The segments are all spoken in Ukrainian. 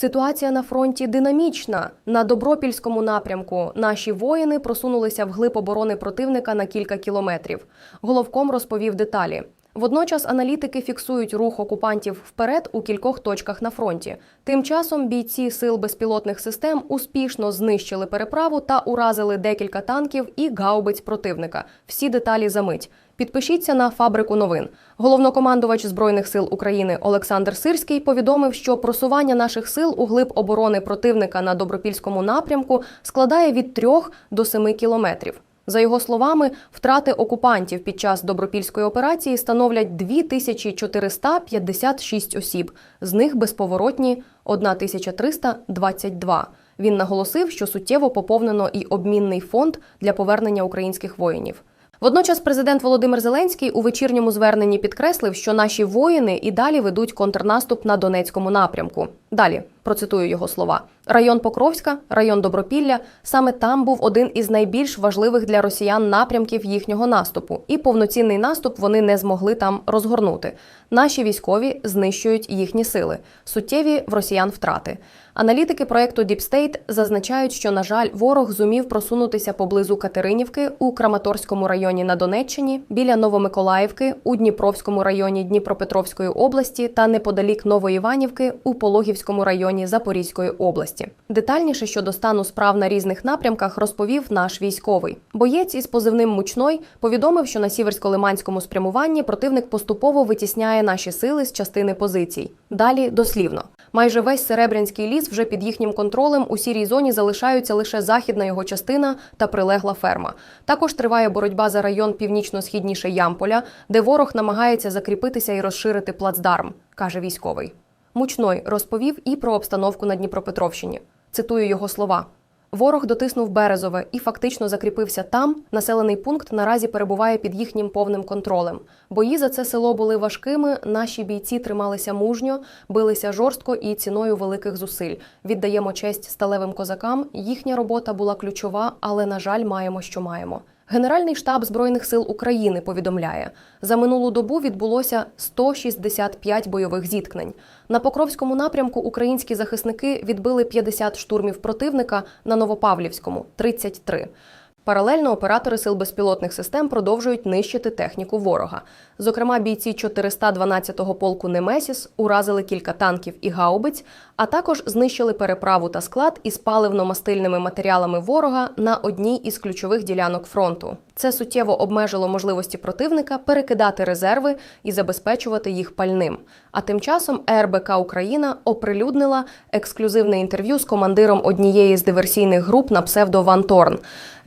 Ситуація на фронті динамічна. На Добропільському напрямку наші воїни просунулися вглиб оборони противника на кілька кілометрів. Головком розповів деталі. Водночас аналітики фіксують рух окупантів вперед у кількох точках на фронті. Тим часом бійці сил безпілотних систем успішно знищили переправу та уразили декілька танків і гаубиць противника. Всі деталі за мить. Підпишіться на фабрику новин. Головнокомандувач збройних сил України Олександр Сирський повідомив, що просування наших сил у глиб оборони противника на добропільському напрямку складає від 3 до 7 кілометрів. За його словами, втрати окупантів під час добропільської операції становлять 2456 осіб, з них безповоротні 1322. Він наголосив, що суттєво поповнено і обмінний фонд для повернення українських воїнів. Водночас президент Володимир Зеленський у вечірньому зверненні підкреслив, що наші воїни і далі ведуть контрнаступ на Донецькому напрямку. Далі процитую його слова: район Покровська, район Добропілля. Саме там був один із найбільш важливих для росіян напрямків їхнього наступу, і повноцінний наступ вони не змогли там розгорнути. Наші військові знищують їхні сили. Суттєві в росіян втрати. Аналітики проекту Deep State зазначають, що на жаль, ворог зумів просунутися поблизу Катеринівки у Краматорському районі на Донеччині, біля Новомиколаївки у Дніпровському районі Дніпропетровської області та неподалік Новоіванівки у Пологівському районі Запорізької області. Детальніше щодо стану справ на різних напрямках розповів наш військовий. Боєць із позивним Мучной повідомив, що на сіверсько-лиманському спрямуванні противник поступово витісняє наші сили з частини позицій. Далі дослівно. Майже весь Серебрянський ліс вже під їхнім контролем у сірій зоні залишаються лише західна його частина та прилегла ферма. Також триває боротьба за район північно-східніше Ямполя, де ворог намагається закріпитися і розширити плацдарм, каже військовий. Мучной розповів і про обстановку на Дніпропетровщині. Цитую його слова. Ворог дотиснув Березове і фактично закріпився там. Населений пункт наразі перебуває під їхнім повним контролем. Бої за це село були важкими. Наші бійці трималися мужньо, билися жорстко і ціною великих зусиль. Віддаємо честь сталевим козакам. Їхня робота була ключова, але на жаль, маємо, що маємо. Генеральний штаб збройних сил України повідомляє, за минулу добу відбулося 165 бойових зіткнень. На Покровському напрямку українські захисники відбили 50 штурмів противника на Новопавлівському 33. Паралельно оператори сил безпілотних систем продовжують нищити техніку ворога. Зокрема, бійці 412-го полку Немесіс уразили кілька танків і гаубиць, а також знищили переправу та склад із паливно-мастильними матеріалами ворога на одній із ключових ділянок фронту. Це суттєво обмежило можливості противника перекидати резерви і забезпечувати їх пальним. А тим часом РБК Україна оприлюднила ексклюзивне інтерв'ю з командиром однієї з диверсійних груп на псевдо Ван Торн.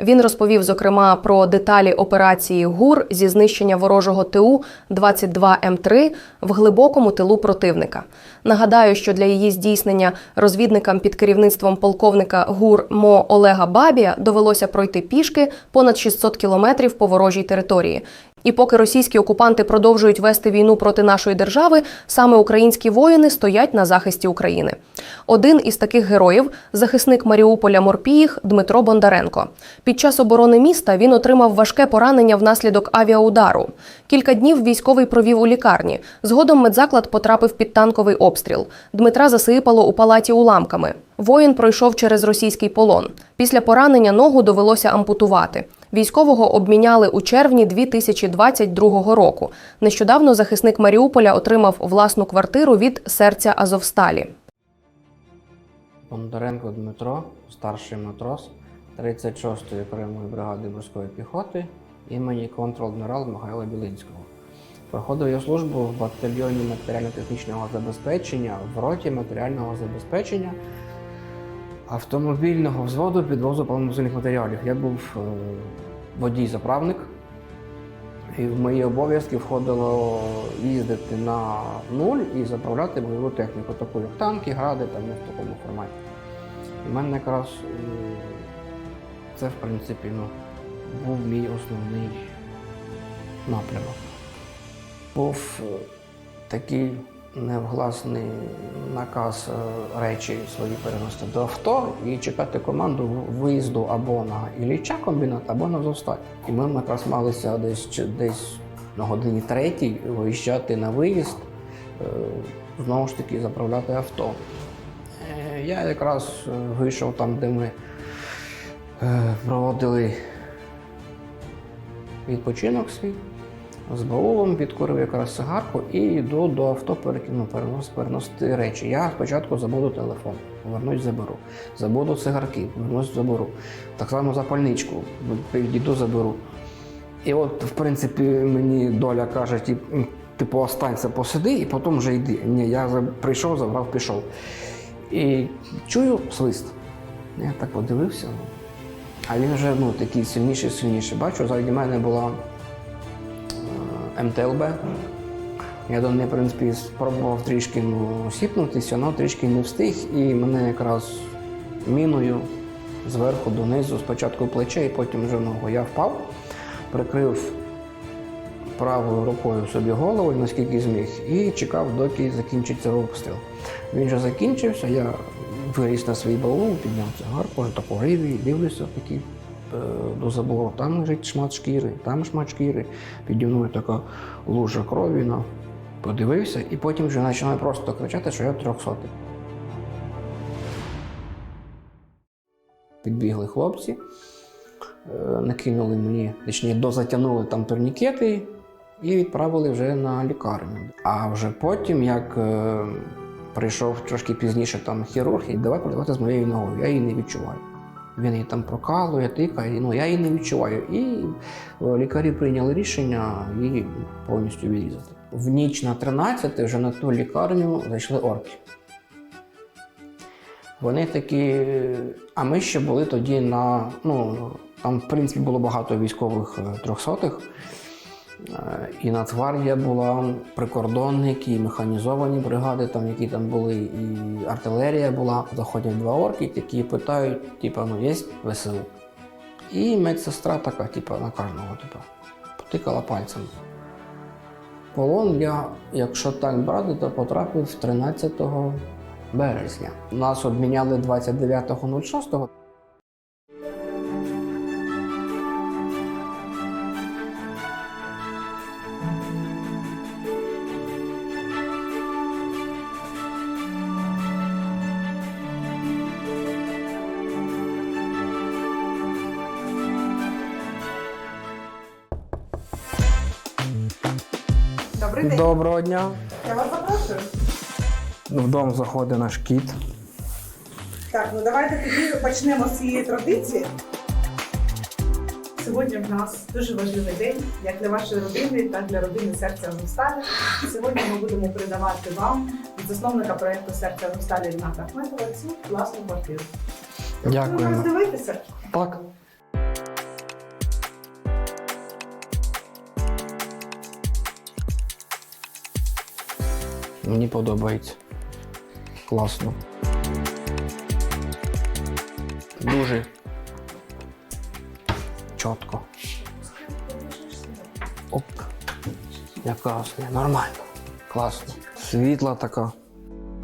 Він розповів зокрема про деталі операції ГУР зі знищення ворожого ТУ 22 М3 в глибокому тилу противника. Нагадаю, що для її здійснення розвідникам під керівництвом полковника ГУР МО Олега Бабія довелося пройти пішки понад 600 кілометрів по ворожій території. І поки російські окупанти продовжують вести війну проти нашої держави, саме українські воїни стоять на захисті України. Один із таких героїв захисник Маріуполя Морпіїх Дмитро Бондаренко. Під час оборони міста він отримав важке поранення внаслідок авіаудару. Кілька днів військовий провів у лікарні. Згодом медзаклад потрапив під танковий обстріл. Дмитра засипало у палаті уламками. Воїн пройшов через російський полон. Після поранення ногу довелося ампутувати. Військового обміняли у червні 2022 року. Нещодавно захисник Маріуполя отримав власну квартиру від серця Азовсталі. Бондаренко Дмитро, старший матрос 36-ї окремої бригади морської піхоти імені контр-адмірал Михайла Білинського. Проходив я службу в батальйоні матеріально-технічного забезпечення в роті матеріального забезпечення автомобільного взводу підвозу паливно-мастильних матеріалів. Я був е, водій-заправник, і в мої обов'язки входило їздити на нуль і заправляти бойову техніку, таку як танки, гради, там ну, в такому форматі. В мене якраз е, це, в принципі, ну, був мій основний напрямок. Був е, такий невгласний наказ е, речі свої переносити до авто і чекати команду виїзду або на Ілліча комбінат, або на Зосталь. І ми якраз малися десь, десь на годині третій виїжджати на виїзд, е, знову ж таки заправляти авто. Е, я якраз вийшов там, де ми проводили відпочинок свій з баулом, підкурив якраз цигарку і йду до авто перекину, перенос, переносити речі. Я спочатку забуду телефон, повернусь, заберу. Забуду цигарки, повернусь, заберу. Так само запальничку, підійду, заберу. І от, в принципі, мені доля каже, типу, останься, посиди, і потім вже йди. Ні, я прийшов, забрав, пішов. І чую свист. Я так подивився. А він вже ну, такий сильніший, сильніший. Бачу, ззаді мене була МТЛБ. Я до неї, в принципі, спробував трішки ну, сіпнутися, але трішки не встиг, і мене якраз міною зверху донизу, спочатку плече, і потім вже ногу. Я впав, прикрив правою рукою собі голову, наскільки зміг, і чекав, доки закінчиться обстріл. Він вже закінчився, я виліз на свій балон, підняв цигарку, вже таку гриві, дивлюся такий до забору. Там лежить шмат шкіри, там шмат шкіри, піді мною така лужа крові. Ну, подивився, і потім вже починаю просто кричати, що я трьохсотий. Підбігли хлопці, е, накинули мені, точніше, дозатягнули там турнікети і відправили вже на лікарню. А вже потім, як е, прийшов трошки пізніше там хірург, і давай працювати з моєю ногою, я її не відчуваю. Він її там прокалує, тикає, ну я її не відчуваю. І е, лікарі прийняли рішення її повністю відрізати. В ніч на 13 вже на ту лікарню зайшли орки. Вони такі. А ми ще були тоді на. Ну, там, в принципі, було багато військових е, трьохсотих. Е, І Нацгвардія була, прикордонники, і механізовані бригади, там, які там були, і артилерія була. Заходять два орки, які питають, типу, ну є ВСУ. І медсестра така, типу, на кожного, типу, потикала пальцем. Полон я, якщо так брати, то потрапив 13 березня. Нас обміняли 29.06. Добрий день. Доброго дня. Я вас запрошую. В дом заходить наш кіт. Так, ну давайте тоді почнемо з цієї традиції. Сьогодні в нас дуже важливий день, як для вашої родини, так і для родини серця Азовсталі. Сьогодні ми будемо передавати вам від засновника проєкту серця Азовсталі Ріната Ахметова цю власну квартиру. Ви нас Дякуємо. дивитеся? Так. Мені подобається. Класно. Дуже чітко. Оп. Якраз нормально. Класно. Світла така.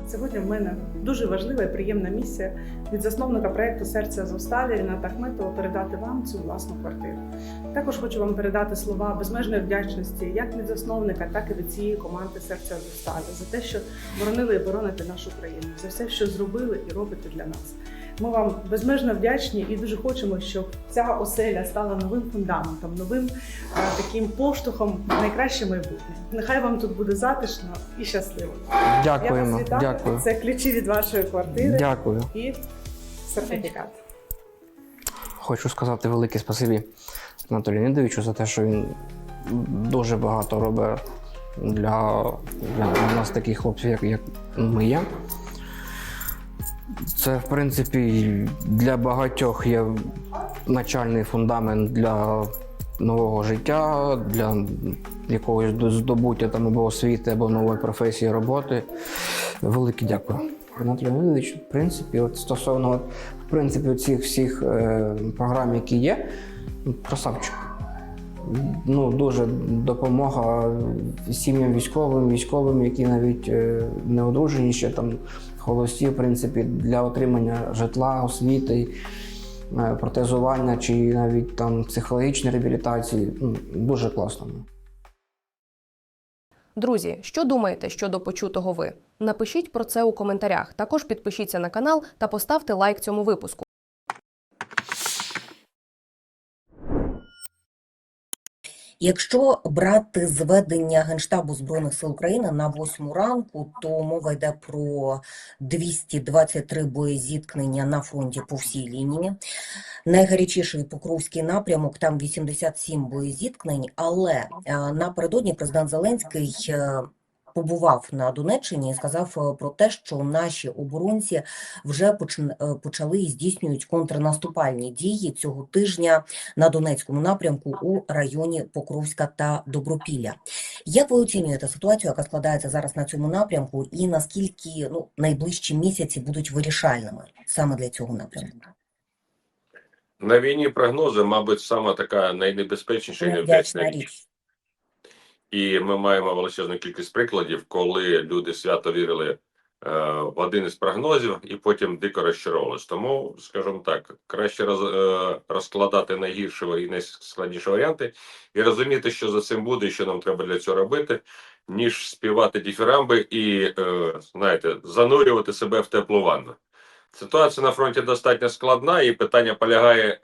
Сьогодні в мене дуже важлива і приємна місія від засновника проєкту Серця Азовсталі Ріната Ахметова передати вам цю власну квартиру. Також хочу вам передати слова безмежної вдячності як від засновника, так і від цієї команди Серця Азовсталі за те, що боронили і бороните нашу країну, за все, що зробили і робите для нас. Ми вам безмежно вдячні і дуже хочемо, щоб ця оселя стала новим фундаментом, новим е, таким поштовхом в найкраще майбутнє. Нехай вам тут буде затишно і щасливо. Я вас вітаю. Дякую. Це ключі від вашої квартири Дякую. і сертифікат. Хочу сказати велике спасибі Анатолію Леонідовичу за те, що він дуже багато робить для, для нас таких хлопців, як, як ми є. Це, в принципі, для багатьох є начальний фундамент для нового життя, для якогось здобуття там або освіти, або нової професії роботи. Велике дякую. Анатолій Леонідович, в принципі, от стосовно от, в принципі, цих всіх е, програм, які є, красавчик. Ну, дуже допомога сім'ям військовим, військовим, які навіть е, не одружені ще там холості, в принципі, для отримання житла, освіти, е, протезування чи навіть там психологічної реабілітації. Ну, дуже класно. Друзі, що думаєте щодо почутого ви? Напишіть про це у коментарях. Також підпишіться на канал та поставте лайк цьому випуску. Якщо брати зведення Генштабу Збройних сил України на восьму ранку, то мова йде про 223 боєзіткнення на фронті по всій лінії. Найгарячіший Покровський напрямок, там 87 боєзіткнень, але е, напередодні президент Зеленський е, побував на Донеччині і сказав е, про те, що наші оборонці вже е, почали і здійснюють контрнаступальні дії цього тижня на Донецькому напрямку у районі Покровська та Добропілля. Як ви оцінюєте ситуацію, яка складається зараз на цьому напрямку, і наскільки ну, найближчі місяці будуть вирішальними саме для цього напрямку? На війні прогнози, мабуть, саме така найнебезпечніша і Невдячна річ. І ми маємо величезну кількість прикладів, коли люди свято вірили е, в один із прогнозів і потім дико розчаровувались. Тому, скажімо так, краще роз, е, розкладати найгірші і найскладніші варіанти і розуміти, що за цим буде і що нам треба для цього робити, ніж співати діфірамби і, е, знаєте, занурювати себе в теплу ванну. Ситуація на фронті достатньо складна, і питання полягає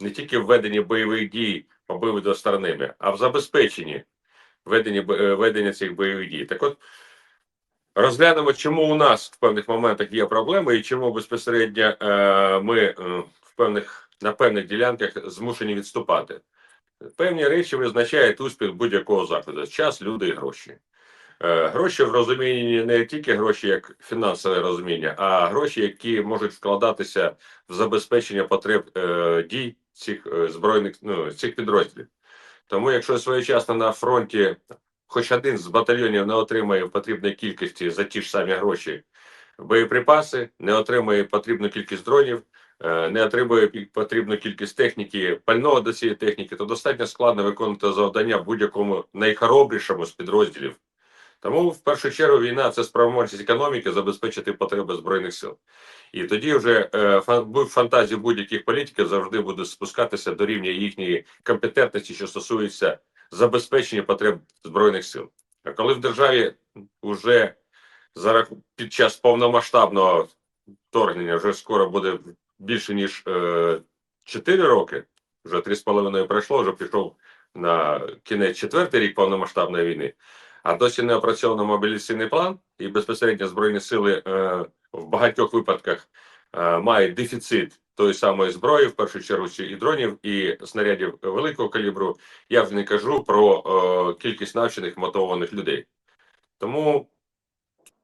не тільки в веденні бойових дій побили сторонами, а в забезпеченні ведення, е, ведення цих бойових дій. Так от розглянемо, чому у нас в певних моментах є проблеми, і чому безпосередньо е, ми е, в певних, на певних ділянках змушені відступати. Певні речі визначають успіх будь-якого заходу: час, люди і гроші. Е, Гроші в розумінні не тільки гроші як фінансове розуміння, а гроші, які можуть вкладатися в забезпечення потреб е, дій цих е, збройних ну, цих підрозділів. Тому, якщо своєчасно на фронті хоч один з батальйонів не отримає в потрібній кількості за ті ж самі гроші боєприпаси, не отримує потрібну кількість дронів, е, не отримує потрібну кількість техніки, пального до цієї техніки, то достатньо складно виконувати завдання будь-якому найхоробрішому з підрозділів. Тому в першу чергу війна це спроможність економіки забезпечити потреби збройних сил. І тоді вже е, фантазії будь-яких політиків завжди буде спускатися до рівня їхньої компетентності, що стосується забезпечення потреб збройних сил. А коли в державі вже за рах- під час повномасштабного вторгнення вже скоро буде більше ніж е, 4 роки, вже 3,5 пройшло, вже пішов на кінець четвертий рік повномасштабної війни а досі не опрацьовано мобілізаційний план, і безпосередньо збройні сили е, в багатьох випадках е, мають дефіцит тої самої зброї, в першу чергу ще і дронів, і снарядів великого калібру. Я вже не кажу про е, кількість навчених мотивованих людей. Тому,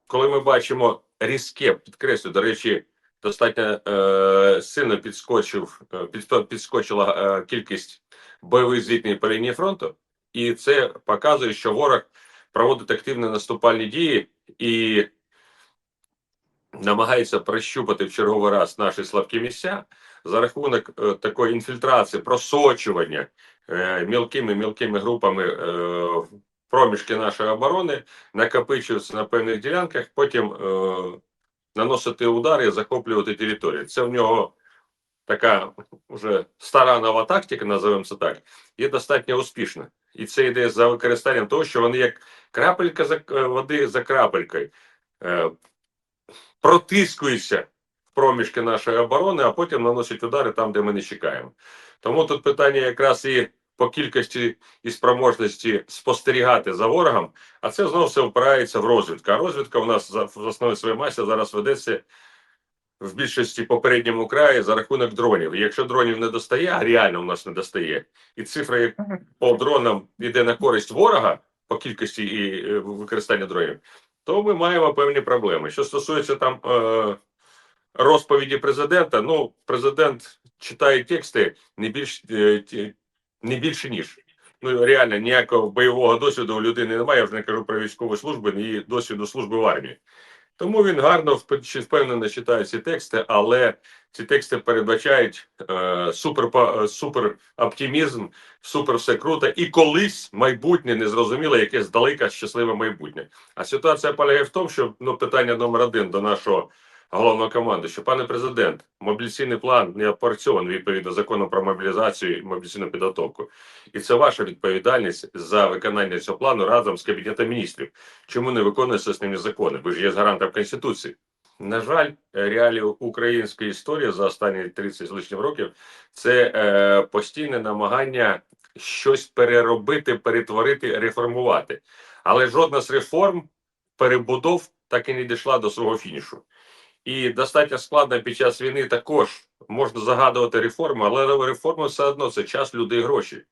коли ми бачимо різке, підкреслю, до речі, достатньо е, сильно підскочив, е, під, підскочила е, кількість бойових зіткнень по лінії фронту, і це показує, що ворог проводить активні наступальні дії і намагається прощупати в черговий раз наші слабкі місця за рахунок е, такої інфільтрації, просочування е, мілкими мілкими групами е, проміжки нашої оборони, накопичуються на певних ділянках, потім наносити удари і захоплювати територію. Це в нього така вже стара нова тактика, називаємо це так, є достатньо успішна. І це йде за використанням того, що вони як крапелька за е, води за крапелькою е, протискуються в проміжки нашої оборони, а потім наносять удари там, де ми не чекаємо. Тому тут питання якраз і по кількості і спроможності спостерігати за ворогом, а це знову все впирається в розвідку. А розвідка у нас за в основі своєї масі зараз ведеться в більшості попередньому краї за рахунок дронів. І якщо дронів не достає, а реально у нас не достає, і цифра по дронам йде на користь ворога по кількості і е, використання дронів, то ми маємо певні проблеми. Що стосується там е, розповіді президента, ну президент читає тексти не більш е, не більше ніж. Ну реально ніякого бойового досвіду у людини немає. Я вже не кажу про військову службу, ні досвіду служби в армії. Тому він гарно вп- впевнено читає ці тексти, але ці тексти передбачають е, супер, е, супер оптимізм, супер все круто, і колись майбутнє незрозуміле, яке здалека щасливе майбутнє. А ситуація полягає в тому, що ну питання номер один до нашого головного командуючого. Пане президент, мобілізаційний план не опрацьований відповідно закону про мобілізацію і мобілізаційну підготовку. І це ваша відповідальність за виконання цього плану разом з кабінетом міністрів. Чому не виконуються основні закони? Ви ж є з гарантом конституції. На жаль, реалії української історії за останні 30 з лишнім років це е, постійне намагання щось переробити, перетворити, реформувати. Але жодна з реформ, перебудов так і не дійшла до свого фінішу. І достатньо складно під час війни також можна загадувати реформи, але реформи все одно це час, люди і гроші.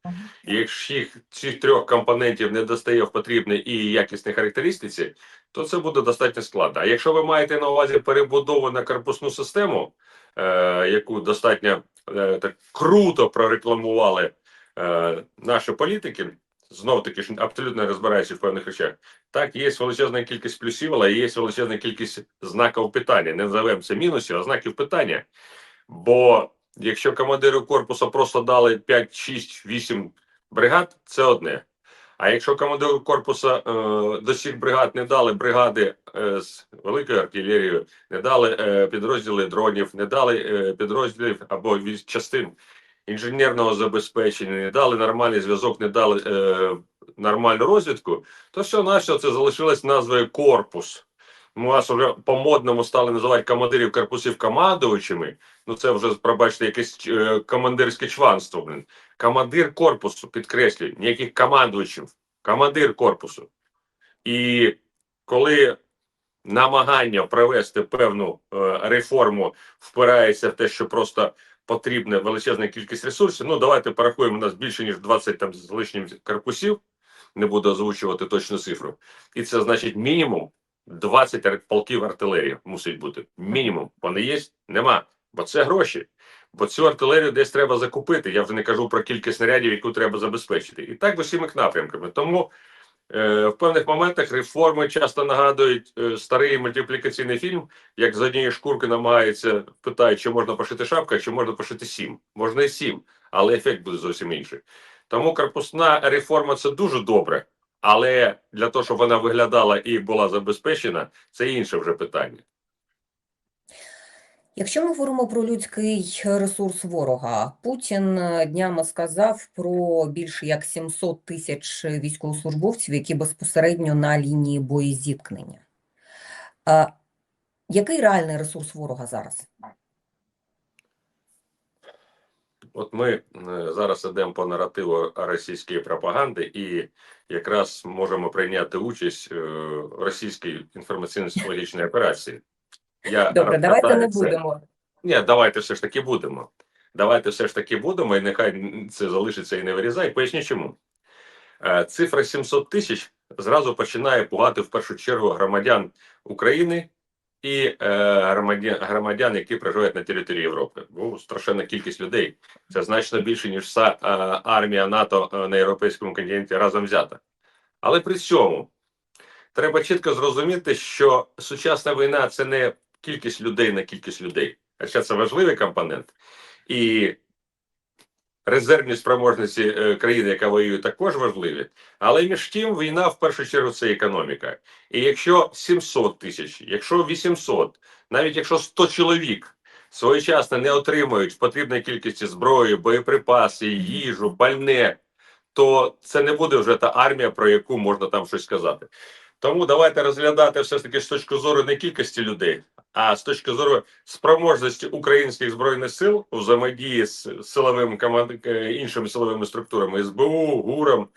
І якщо їх цих трьох компонентів не достає в потрібній і якісній характеристиці, то це буде достатньо складно. А якщо ви маєте на увазі перебудову на корпусну систему, е, яку достатньо е, так круто прорекламували е, наші політики, знов таки ж абсолютно не в певних речах, так є величезна кількість плюсів, але є величезна кількість знаків питання. Не називаємо це мінусів, а знаків питання. Бо якщо командиру корпусу просто дали 5, 6, 8 бригад, це одне. А якщо командиру корпусу е, до всіх бригад не дали бригади е, з великою артилерією, не дали е, підрозділи дронів, не дали е, підрозділів або частин інженерного забезпечення, не дали нормальний зв'язок, не дали е, нормальну розвідку, то все на все це залишилось назвою корпус. Ми вас вже по-модному стали називати командирів корпусів командувачами. Ну це вже пробачте якесь е, командирське чванство. Блин. Командир корпусу, підкреслюю, ніяких командувачів, командир корпусу. І коли намагання провести певну е, реформу впирається в те, що просто потрібна величезна кількість ресурсів. Ну давайте порахуємо у нас більше ніж 20 там з лишнім корпусів. Не буду озвучувати точну цифру, і це значить мінімум 20 полків артилерії мусить бути. Мінімум. Вони є? Нема. Бо це гроші. Бо цю артилерію десь треба закупити. Я вже не кажу про кількість снарядів, яку треба забезпечити. І так усіми напрямками. Тому в певних моментах реформи часто нагадують е, старий мультиплікаційний фільм, як з однієї шкурки намагається питають, чи можна пошити шапку, чи можна пошити сім. Можна і сім, але ефект буде зовсім інший. Тому корпусна реформа це дуже добре. Але для того, щоб вона виглядала і була забезпечена, це інше вже питання. Якщо ми говоримо про людський ресурс ворога, Путін е, днями сказав про більше як 700 тисяч військовослужбовців, які безпосередньо на лінії боєзіткнення. Який реальний ресурс ворога зараз? От ми е, зараз йдемо по наративу російської пропаганди і якраз можемо прийняти участь е, в російській інформаційно-психологічній операції. Я Добре, давайте не це. будемо. Ні, давайте все ж таки будемо. Давайте все ж таки будемо, і нехай це залишиться і не вирізай. Поясню чому. Е, Цифра 700 тисяч зразу починає пугати в першу чергу громадян України і е, громадян, громадян, які проживають на території Європи. Бо страшенна кількість людей. Це значно більше, ніж вся е, армія НАТО на європейському континенті разом взята. Але при цьому треба чітко зрозуміти, що сучасна війна це не кількість людей на кількість людей. Хоча це важливий компонент. І резервні спроможності е, країни, яка воює, також важливі. Але між тим, війна в першу чергу це економіка. І якщо 700 тисяч, якщо 800, навіть якщо 100 чоловік своєчасно не отримують потрібної кількості зброї, боєприпаси, їжу, пальне, то це не буде вже та армія, про яку можна там щось сказати. Тому давайте розглядати все ж таки з точки зору не кількості людей, а з точки зору спроможності українських збройних сил у взаємодії з силовими команд... е, іншими силовими структурами СБУ, ГУРом,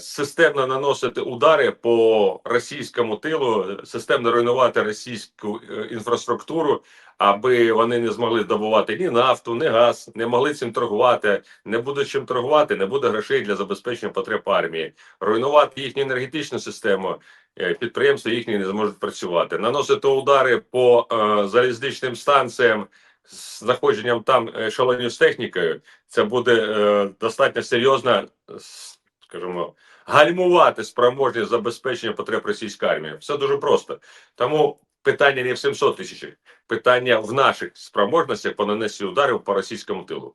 системно наносити удари по російському тилу, системно руйнувати російську е, інфраструктуру, аби вони не змогли здобувати ні нафту, ні газ, не могли цим торгувати. Не буде чим торгувати, не буде грошей для забезпечення потреб армії, руйнувати їхню енергетичну систему. е, Підприємства їхні не зможуть працювати, наносити удари по е, залізничним станціям з знаходженням там ешелонів з технікою. Це буде е, достатньо серйозно, с- скажімо, гальмувати спроможність забезпечення потреб російської армії. Все дуже просто. Тому питання не в 700 тисячах, питання в наших спроможностях по нанесенню ударів по російському тилу.